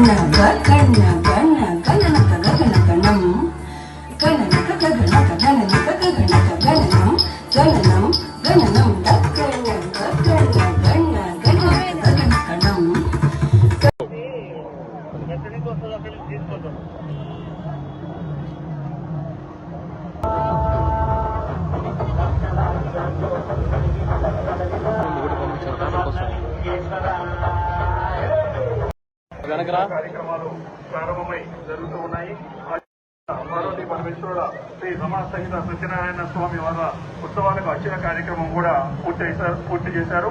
哪个 కార్యక్రమాలు ప్రారంభమై జరుగుతూ ఉన్నాయి. పార్వతీ పరమేశ్వరుడ శ్రీ రమణ సహిత సత్యనారాయణ స్వామి వారి ఉత్సవాలకు వచ్చిన కార్యక్రమం కూడా పూర్తి చేశారు పూర్తి చేశారు.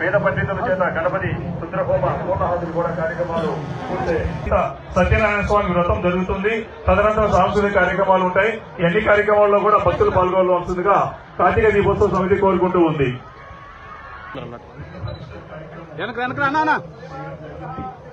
వేద పండితుల చేత గణపతి రుద్రహోమ పూర్ణహాతులు కూడా కార్యక్రమాలు పూర్తి సత్యనారాయణ స్వామి వ్రతం జరుగుతుంది. తదనంతరం సాంస్కృతిక కార్యక్రమాలు ఉంటాయి. ఈ అన్ని కార్యక్రమాల్లో కూడా భక్తులు పాల్గొనవలసిందిగా కార్తీక దీపోత్సవ సమితి కోరుకుంటూ ఉంది. వెనక వెనక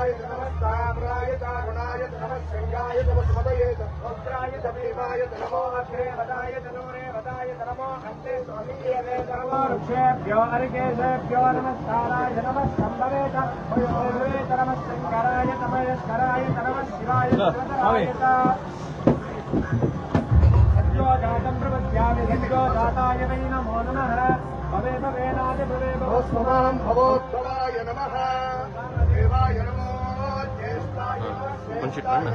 రుద్రాయ నమ తామ్రాయ చారుణాయ నమ శంగాయ నమ స్మదయే వస్త్రాయ భీమాయ నమో అగ్రే వదాయ నమోరే వదాయ నమో అంతే స్వామియే నమో ఋషేభ్యో అరికేశేభ్యో నమస్కారాయ నమ సంభవే చ నమ శంకరాయ నమస్కరాయ నమ శివాయ సత్యోజాతం ప్రపద్యామి సత్యోజాతాయ వై నమో నమః భవే భవేనాది భవే భవస్వమాం భవోద్భవాయ నమః దేవాయ నమో జ్యేష్ఠాయ ஷீட் மேம்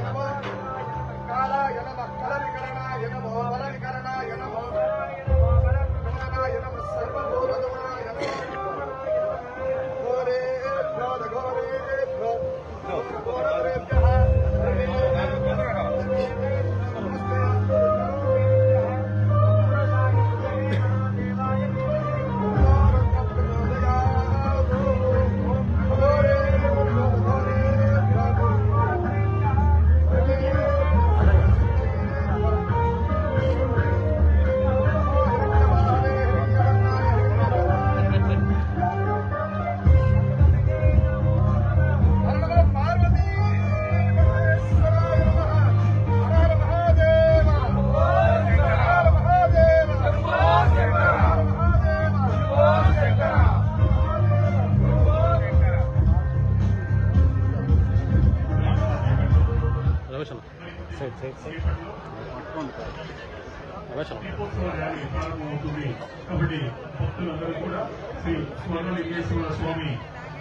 కాబట్టి భక్తులందరూ కూడా శ్రీ స్వర్ణలింగేశ్వర స్వామి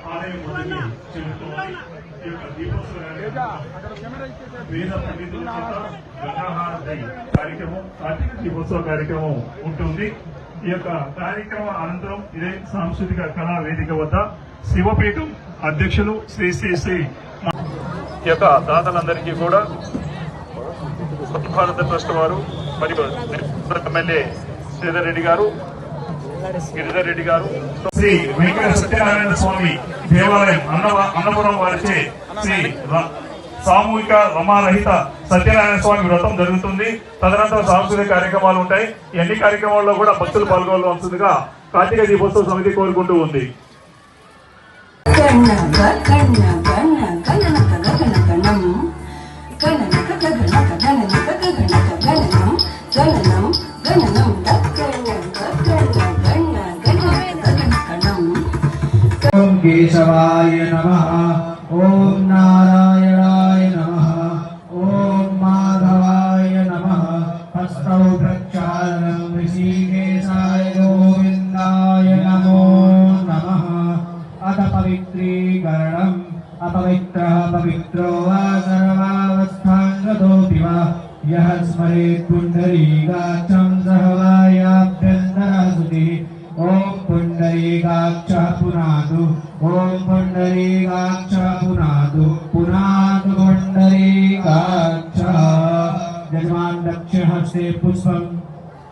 ఆలయం వద్దకి చేరుకోవాలి ఈ యొక్క దీపోత్సవ వేద పండితుల చేత గంగాహారతి కార్యక్రమం కార్తీక దీపోత్సవ కార్యక్రమం ఉంటుంది ఈ యొక్క కార్యక్రమ అనంతరం ఇదే సాంస్కృతిక కళా వేదిక వద్ద శివపీఠం అధ్యక్షులు శ్రీ శ్రీ శ్రీ యొక్క దాతలందరికీ కూడా భారత ట్రస్ట్ వారు మరియు ఎమ్మెల్యే శ్రీధర్ రెడ్డి గారు. గిరిధర్ రెడ్డి గారు. శ్రీ వెంకట సత్యనారాయణ స్వామి దేవాలయం అన్నవ అన్నపురం వారిచే శ్రీ ర- సామూహిక రమారహిత సత్యనారాయణ స్వామి వ్రతం జరుగుతుంది. తదనంతరం సాంస్కృతిక కార్యక్రమాలు ఉంటాయి. ఈ అన్ని కార్యక్రమాల్లో కూడా భక్తులు పాల్గొనవలసిందిగా కార్తీక దీపోత్సవ సమితి కోరుకుంటూ ఉంది. केशवाय नमः। ॐ नारायणाय नमः। ॐ माधवाय नमः। हस्तौ प्रक्षालनं ऋषिकेशाय गोविन्दाय नमो नमः। अथ पवित्रीकरणम्। अपवित्रः पवित्रो वा सर्वावस्थाङ्गतोऽपि वा। यः स्मरेत् पुण्डरीकाक्षं सह वायाभ्यन्तरः सुतिः ॐ पुण्डरीकाक्ष पुनादु ॐ पुण्डरीकाक्ष पुनादु पुनादु पुण्डरीकाक्ष यजमान दक्षिण हस्ते पुष्पम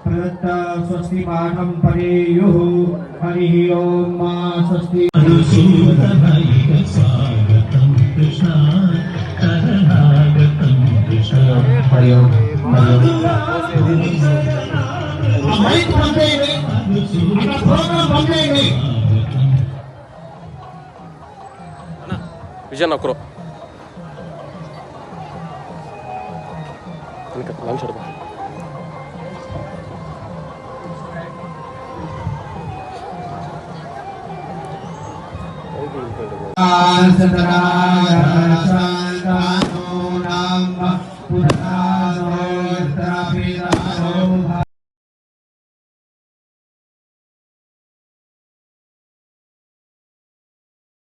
प्रदत्त स्वस्ति पाठं परेयुः हरिः ओम मा स्वस्ति। स्वागतं कृष्णा। हरि ओम्। అక్కడ ప్రోగ్రామ్ పంపేయండి విజయన్ ఒకరు వెనక లంచ్ అడుగు శాంతానో నామ పురాణ